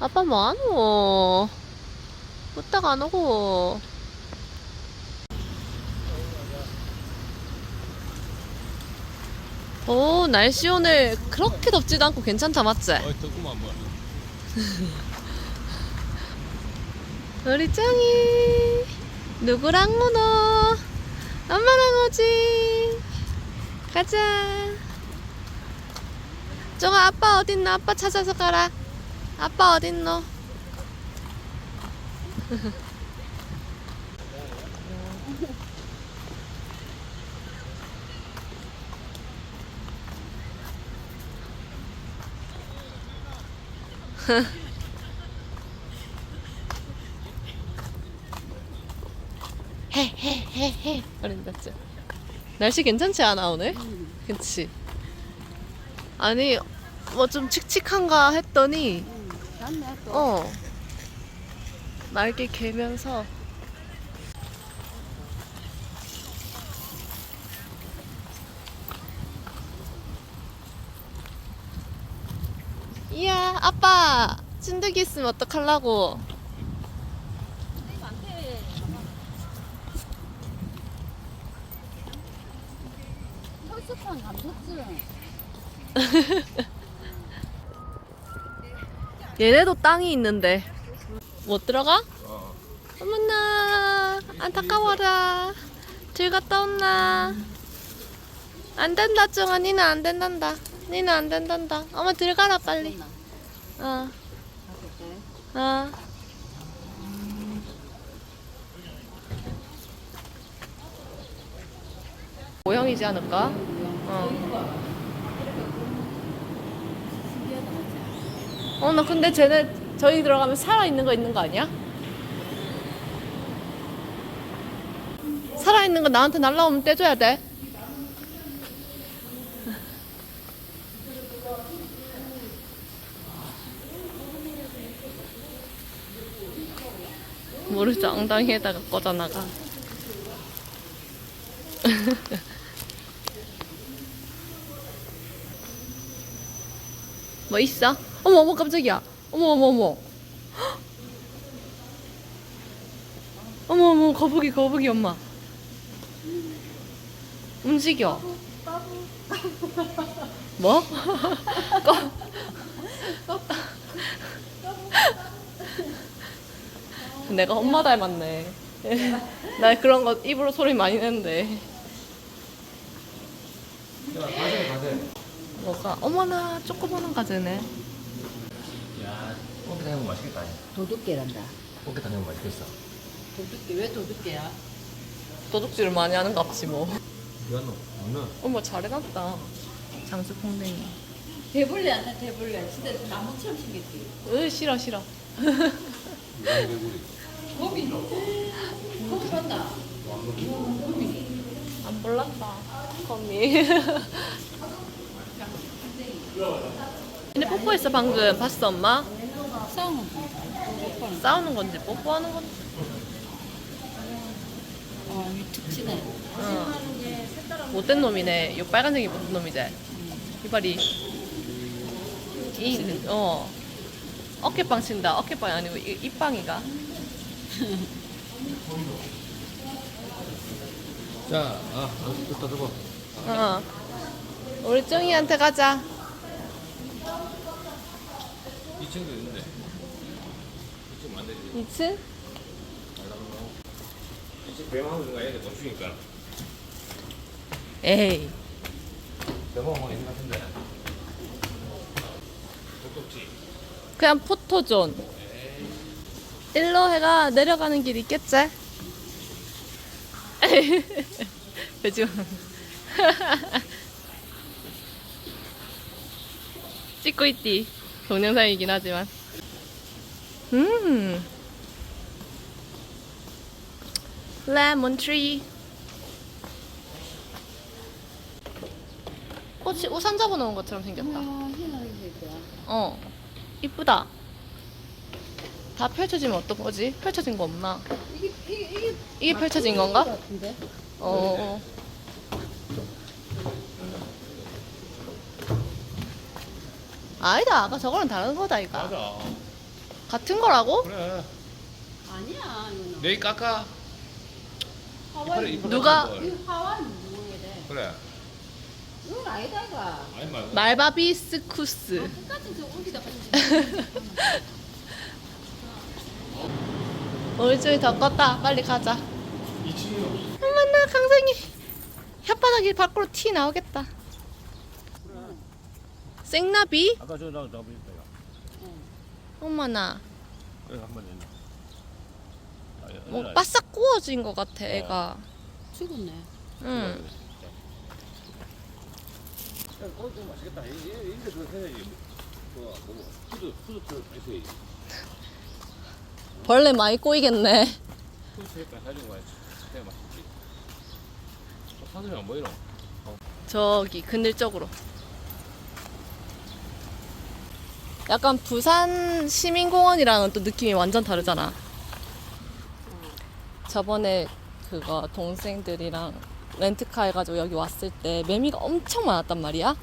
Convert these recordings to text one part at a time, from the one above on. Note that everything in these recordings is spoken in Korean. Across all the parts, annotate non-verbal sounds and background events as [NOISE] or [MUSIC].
아빠 뭐하노? 후딱 안 오고. 오, 날씨 오늘 그렇게 덥지도 않고 괜찮다, 맞지? 어이 덥구만 뭐야 [LAUGHS] 우리 짱이 누구랑 오노? 엄마랑 오지. 가자. 정아 아빠 어딨노? 아빠 찾아서 가라. 아빠 어딨노? 헤헤헤헤 진짜. 날씨 괜찮지 않아 오늘? 그치? 아니 뭐 좀 칙칙한가 했더니 낫네 또. 어 날개 개면서 이야 아빠 찐득이 있으면 어떡하려고 혈수판 감췄지. [LAUGHS] 얘네도 땅이 있는데 못 들어가? 어 어머나 안타까워라 들 갔다 온나 안 된다 정아 니는 안 된단다 니는 안 된단다 어머 들어가라 빨리 어 어. 모형이지 않을까? 어. 어, 나 근데 쟤네 저희 들어가면 살아있는 거 있는 거 아니야? 살아있는 거 나한테 날라오면 떼줘야 돼. [LAUGHS] 모르지 엉덩이에다가 꽂아나가. [LAUGHS] 뭐 있어? 어머 어머 깜짝이야. 어머 어머 어머. 어머 어머 거북이 거북이 엄마. 움직여. 뭐? 꺼. 내가 엄마 닮았네. 나 그런 거 입으로 소리 많이 내는데. 야 가세 가세 뭐가? 어머나 쪼꼬보는 가재네. 야 꽃게 다니면 맛있겠다 도둑개란다. 꽃게 다니면 맛있겠어 도둑개 왜 도둑개야? 도둑질을 많이 하는 갑지 뭐. 이거는 먹는 어머 잘해놨다. 장수풍뎅이. 대불레한테 대불레. 진짜 나무처럼 생겼지. 으 싫어 싫어. 개구리 고비. 고비 봤나? 안 몰랐다. 거미. 근데 뽀뽀했어 방금 봤어 엄마? 싸우는 거. 싸우는 건지 뽀뽀하는 건지. 어, 이 특치네. 응. 못된 놈이네. 요 빨간색이 못된 놈이지. 이발이 이 어. 어깨빵 친다. 어깨빵이 아니고 이, 이빵이가. [LAUGHS] 자아 뜯다 들고 어. 우리 쫑이한테 가자. 2층도 있는데 2층 만들지 2층? 2층 배망하고 있는 거 아니야 돈 주니까 에이. 배망하고 있는 거 같은데 똑똑지 그냥 포토존. 일로 해가 내려가는 길 있겠지? [LAUGHS] 그죠? [LAUGHS] 찍고 있디. 동영상이긴 하지만. 음. 레몬 트리. 꽃이 우산 잡아놓은 것처럼 생겼다. 아. 어, 이쁘다. 다 펼쳐지면 어떤 거지? 펼쳐진 거 없나? 이게 이게 이게 이게 펼쳐진 건가? 같은데? 어. 아니다, 아까 저거랑 다른 거다, 이거. 맞아 같은 거라고? 그래. 아니야 이거는. 내일 깎아. 하와이 이빨- 이빨 누가- 깎은 걸. 이 하와이 돼? 그래. 이건 아니다 이가. 아니 말고. 말바비스 쿠스. 똑같은 저 우기다 같이. 우리 쪽이 더 껐다. 빨리 가자. 2층이요. 어머나 강생이 혓바닥이 밖으로 티 나오겠다. 생나비? 아까 저나 있다가. 어머나 여기 한번 내놔. 뭐 바싹 구워진 것 같아 애가. 죽었네. 응. 좀 맛있겠다. 해야지. 벌레 많이 꼬이겠네. 와야지. 맛있지. 어, 안? 저기 그늘 쪽으로. 약간 부산 시민공원이랑은 또 느낌이 완전 다르잖아. 저번에 그거 동생들이랑 렌트카 해가지고 여기 왔을 때 매미가 엄청 많았단 말이야.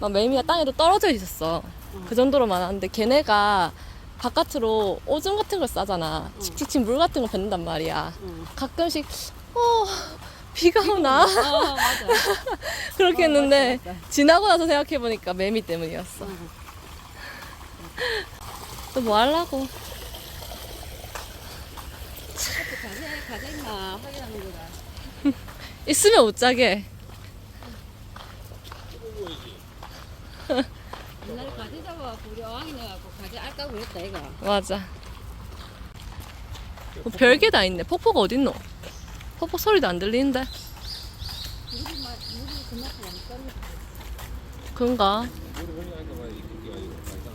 막 매미가 땅에도 떨어져 있었어. 그 정도로 많았는데 걔네가 바깥으로 오줌 같은 걸 싸잖아. 칙칙칙 물 같은 거 뱉는단 말이야. 응. 가끔씩 어 비가 오나 아 맞아. [LAUGHS] 그렇게 어, 했는데. 지나고 나서 생각해 보니까 매미 때문이었어. 응. 또뭐 하려고? 가재 가재 있나 확인하는 거다. 있으면 웃자게. 옛날에 가재 잡아 우리 어항이 내갖고 가재 알까고 그랬다 얘가. 맞아. 뭐 별게 다 있네. 폭포가 어딨노? 폭포 소리도 안 들리는데. 그런가? 우리 보니까 아까 막 이렇게 가지고 말다.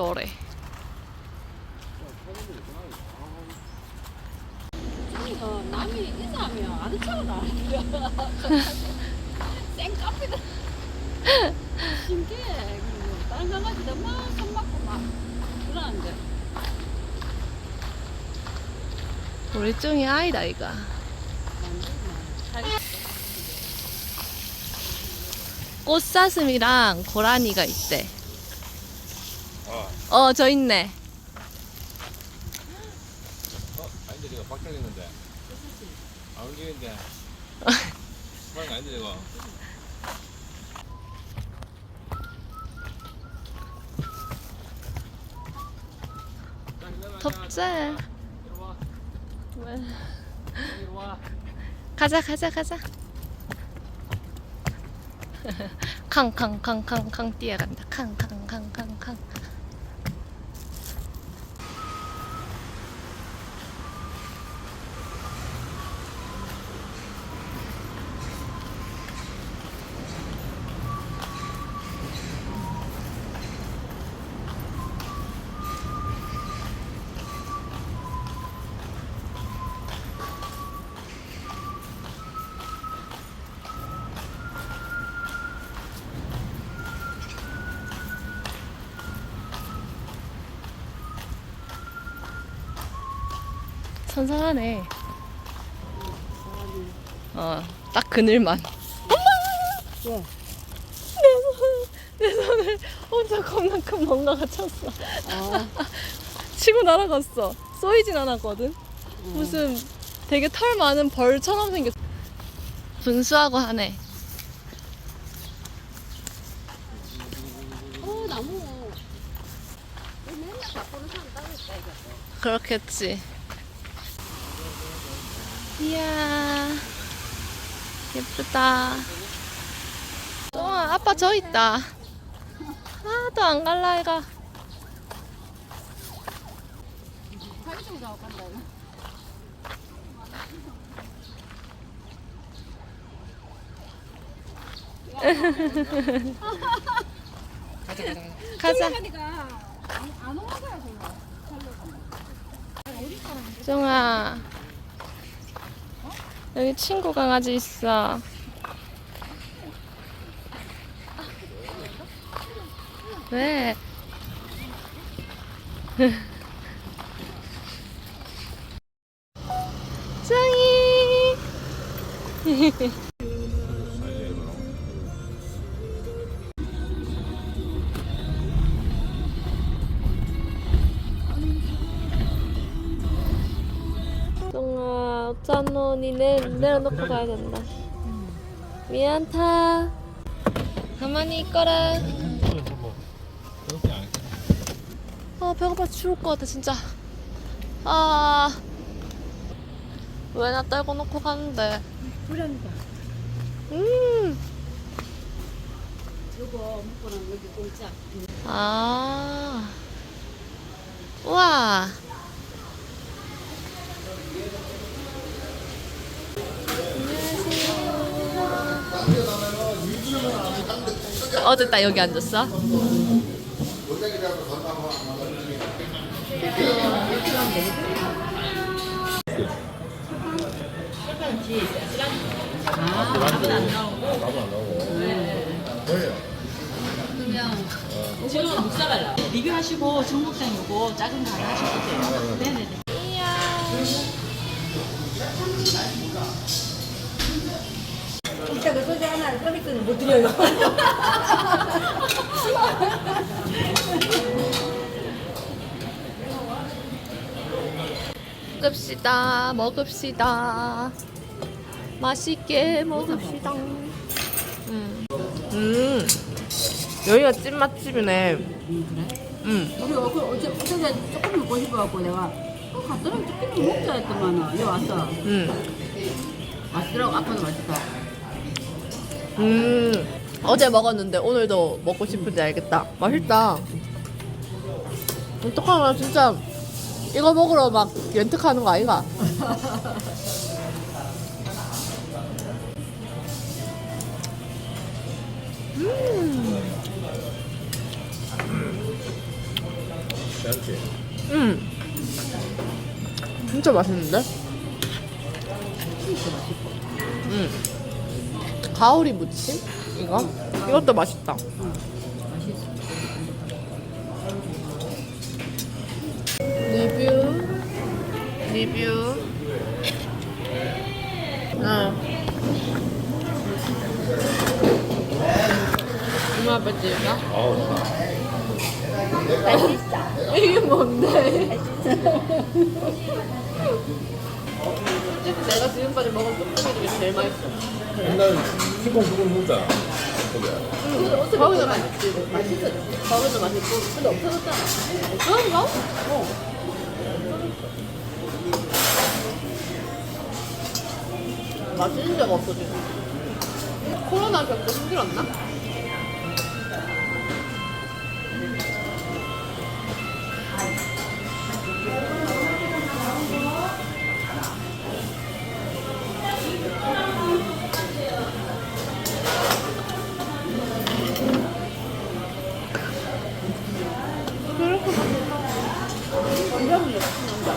저래. 어, 남이 인사하면 아는 척을 안 해요. [LAUGHS] 쌩까피다. 신기해. 그리고 다른 강아지도 막손 맞고 막 그러는데. 우리 중이 아이다 이가. 꽃사슴이랑 고라니가 있대. 아, 어, 저 있네. 어, 아닌데 이거 박살냈는데. 안 울리는데. [LAUGHS] 그런 아닌데 이거. 덥지? 왜? 가자, 가자, 가자. [LAUGHS] 캉캉캉캉캉 뛰어간다. 캉캉캉캉캉. 선선하네. 어, 딱 그늘만. 왜? 내 손, 내 손을 혼자 겁나 큰 뭔가가 쳤어. 아, [LAUGHS] 치고 날아갔어. 쏘이진 않았거든. 무슨 되게 털 많은 벌처럼 생겼어. 분수하고 하네. 어, 나무. 왜 맨날 바꾸는 사람 따로 있다, 이거. 그렇겠지. 이야, 예쁘다. 똥아, 아빠 저 있다. 아, 또 안 갈라, 이거. 가자. 오는 거야, 정말. 종아. 여기 친구 강아지 있어. 왜? [LAUGHS] 짱이. [LAUGHS] 니 내, 내려놓고 가야 된다 미안타 가만히 있거라 아 배고파 죽을 것 같아 진짜 아 왜 나 떨고 놓고 가는데 불안다. 음 요거 먹고는 여기 공짜. 아. 우와. 어, 됐다. 여기 앉았어. 지금 묵사발라 리뷰하시고 중국장 요거 작은 거 하나 하셔도 돼요. 네네네. 이따 그 소주 하나 서비스는 못 드려요. [LAUGHS] 먹읍시다. 먹읍시다. 맛있게 먹읍시다. 음. 음. 여기가 찐 맛집이네. 음. 우리 어, 그 어제 어제 조금 먹고 싶어갖고 내가 어, 갔더니 조금 먹자 했더만은 여기 왔어. 음. 맛있더라고. 아빠도 맛있다. 음. 어제 먹었는데 오늘도 먹고 싶은지 알겠다. 맛있다. 어떡하나 진짜 이거 먹으러 막 연특하는 거 아이가? 괜찮지? 음. 진짜 맛있는데? 음. 가오리 무침? 이거? 이것도 맛있다. 리뷰. 리뷰. 아. 얼마 빠지나? 아우 이게 뭔데? 솔직히 내가 지금까지 먹은 볶음이 중에 제일 맛있어. 옛날 킹콩 그걸 먹자 거기 거기도 맛있지. 맛있어. 거기도 맛있고. 근데 없어졌잖아. 없어졌어? 어. 맛있는 데가 없어, 지금. 코로나 겪고 힘들었나? 완전히 맛있는다.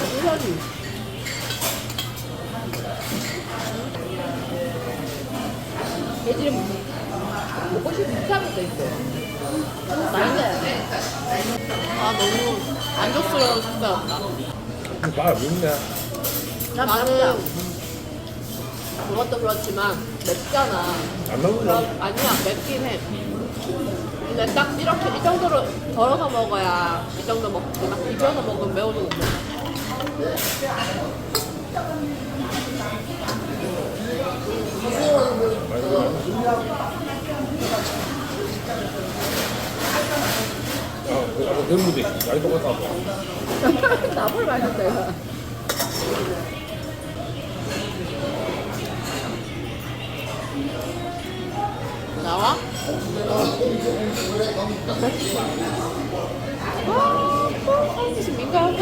완전히. 돼지를 싶은 비타민도 있어. 맛있네. 아, 너무 만족스러운 식사였다. 아 맵네 나는 그것도 그렇지만 맵잖아. 안 먹는 그럼 아니야 맵긴 해. 근데 딱 이렇게 이 정도로 덜어서 먹어야 이 정도 먹지. 막 비벼서 먹으면 매워지고. 뭐. 많이 똑같아 나물. 이거. 나와? 아, 한시 민감한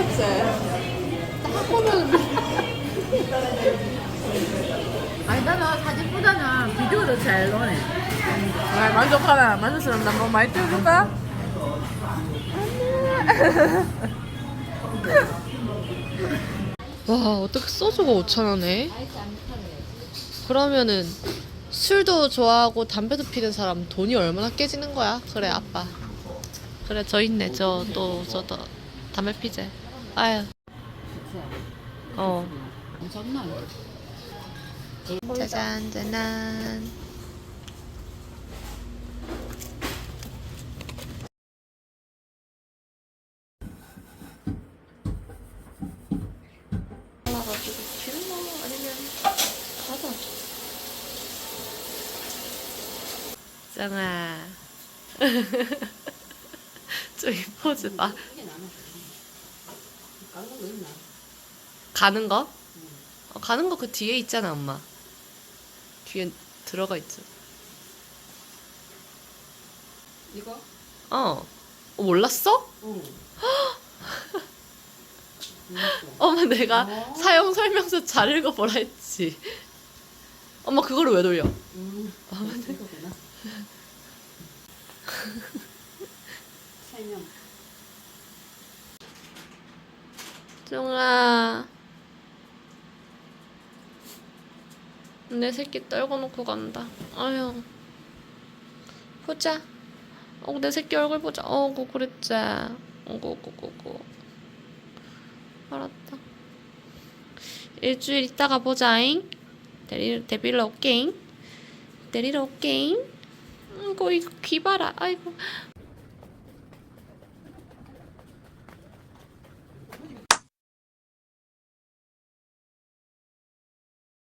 딱 보면 아니 나는 사진보다는 비디오도 잘 넣네. 아, 만족하나 만족스럽나 뭐 많이 뜯을까? 와 어떻게 소주가 5천 원에? 그러면은 술도 좋아하고 담배도 피는 사람 돈이 얼마나 깨지는 거야? 그래 아빠. 그래 저 있네 저 또 저도 담배 피재. 아유. 어. 짜잔 짜잔. 정아. 저기 포즈 봐. 가는 거? 어, 가는 거 그 뒤에 있잖아, 엄마. 뒤에 들어가 있죠. 이거? 어. 어, 몰랐어? 응. [LAUGHS] 엄마 내가 어. 사용 설명서 잘 읽어보라 했지. 엄마 그거를 왜 돌려? 음. 이거구나. 종아. 내 새끼 떨궈 놓고 간다. 아유. 보자. 어, 내 새끼 얼굴 보자. 어구, 그랬지. 어구, 어구, 어구. 알았다. 일주일 있다가 보자잉. 데리러, 데리러 올게잉. 데리러 올게잉. 아이고, 이거 귀 봐라. 아이고,